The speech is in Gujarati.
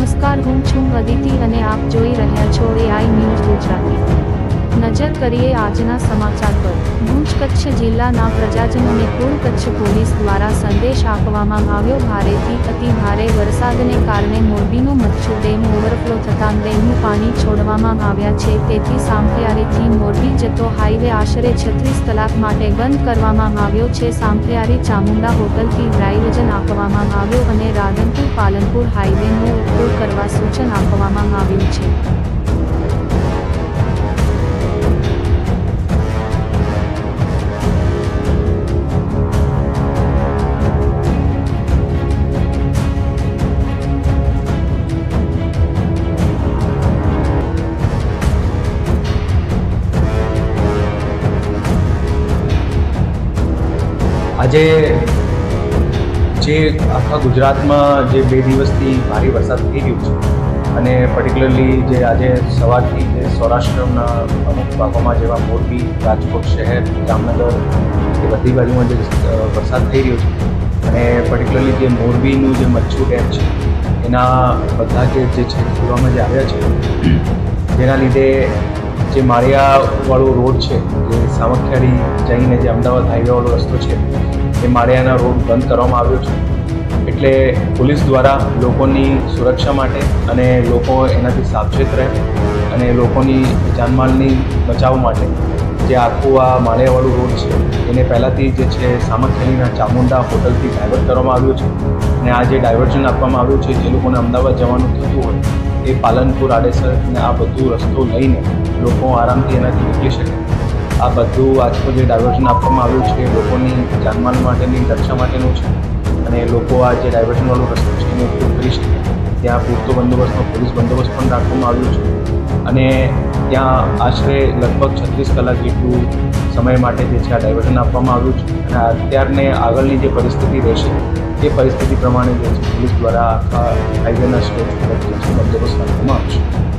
નમસ્કાર, હું છું અદિતિ અને આપ જોઈ રહ્યા છો એઆઈ ન્યૂઝ ગુજરાતી. નજર કરીએ આજના સમાચાર પર. ભુજ કચ્છ જિલ્લાના પ્રજાજનોને કુલ કચ્છ પોલીસ દ્વારા સંદેશ આપવામાં આવ્યો. ભારેથી અતિ ભારે વરસાદને કારણે મોરબીનું મચ્છુ ડેમ ઓવરફ્લો થતાં ડેમનું પાણી છોડવામાં આવ્યા છે. તેથી સામખિયારીથી મોરબી જતો હાઈવે આશરે છત્રીસ કલાક માટે બંધ કરવામાં આવ્યો છે. સામખિયારી ચામુંડા હોટલથી ડ્રાઇવજન આપવામાં આવ્યો અને રાધનપુર પાલનપુર હાઈવેનો સૂચન આપવામાં આવ્યું છે આજે જે આખા ગુજરાતમાં જે બે દિવસથી ભારે વરસાદ થઈ રહ્યો છે અને પર્ટિક્યુલરલી જે આજે સવારથી જે સૌરાષ્ટ્રના અમુક ભાગોમાં જેવા મોરબી, રાજકોટ શહેર, જામનગર એ બધી બાજુમાં જે વરસાદ થઈ રહ્યો છે અને પર્ટિક્યુલરલી જે મોરબીનું જે મચ્છુ ડેમ છે એના બધા જે છે ખોલવામાં જે આવ્યા છે, જેના લીધે જે માળિયાવાળો રોડ છે, જે સામખિયાળી જઈને જે અમદાવાદ હાઈવેવાળો રસ્તો છે, એ માળિયાના રોડ બંધ કરવામાં આવ્યો છે. એટલે પોલીસ દ્વારા લોકોની સુરક્ષા માટે અને લોકો એનાથી સાવચેત રહે અને લોકોની જાનમાલની બચાવ માટે જે આખું આ માળિયાવાળું રોડ છે, એને પહેલાંથી જે છે સામખિયાળીના ચામુંડા હોટલથી ડાયવર્ટ કરવામાં આવ્યું છે. અને આ જે ડાયવર્ઝન આપવામાં આવ્યું છે, જે લોકોને અમદાવાદ જવાનું થતું હોય એ પાલનપુર આડેસર અને આ બધું રસ્તો લઈને લોકો આરામથી એનાથી નીકળી શકે. આ બધું આજનું જે ડાયવર્ઝન આપવામાં આવ્યું છે, એ લોકોની જાનમાલ માટેની, રક્ષા માટેનું છે અને લોકો આ જે ડાયવર્ઝનવાળો રસ્તો છે, એનો ઉપયોગ કરી શકે ત્યાં પૂરતો બંદોબસ્તનો, પોલીસ બંદોબસ્ત પણ રાખવામાં આવ્યો છે. અને ત્યાં આશરે લગભગ છત્રીસ કલાક જેટલું સમય માટે જે છે આ ડાયવર્ઝન આપવામાં આવ્યું છે અને અત્યારને આગળની જે પરિસ્થિતિ રહેશે એ પરિસ્થિતિ પ્રમાણે જે પોલીસ દ્વારા આખા હાઈવેના સ્ટેજ બંદોબસ્ત રાખવામાં આવશે.